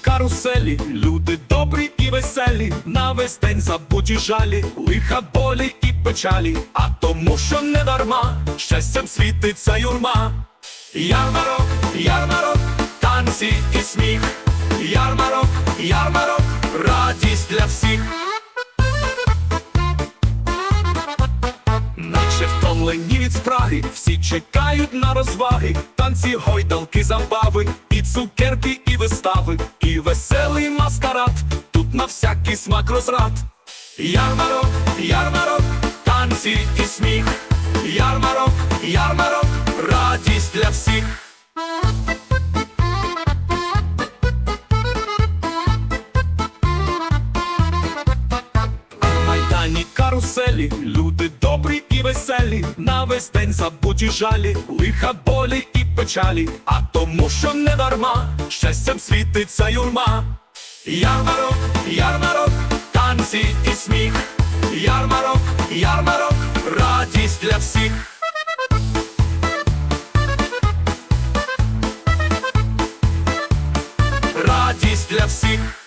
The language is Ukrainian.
каруселі, люди добрі і веселі, на весь день забуті жалі, лиха болі і печалі, а тому, що не дарма, щастям світиться юрма. Ярмарок, ярмарок, танці і сміх, ярмарок, ярмарок, радість для всіх. Втомлені від спраги, всі чекають на розваги, танці, гойдалки, забави, і цукерки, і вистави, і веселий маскарад, тут на всякий смак розрад. Ярмарок, ярмарок, танці і сміх, ярмарок, ярмарок, каруселі, люди добрі і веселі, на весь день забуті жалі, лиха болі і печалі, а тому, що не дарма, щастям світиться юрма. Ярмарок, ярмарок, танці і сміх, ярмарок, ярмарок, радість для всіх. Радість для всіх.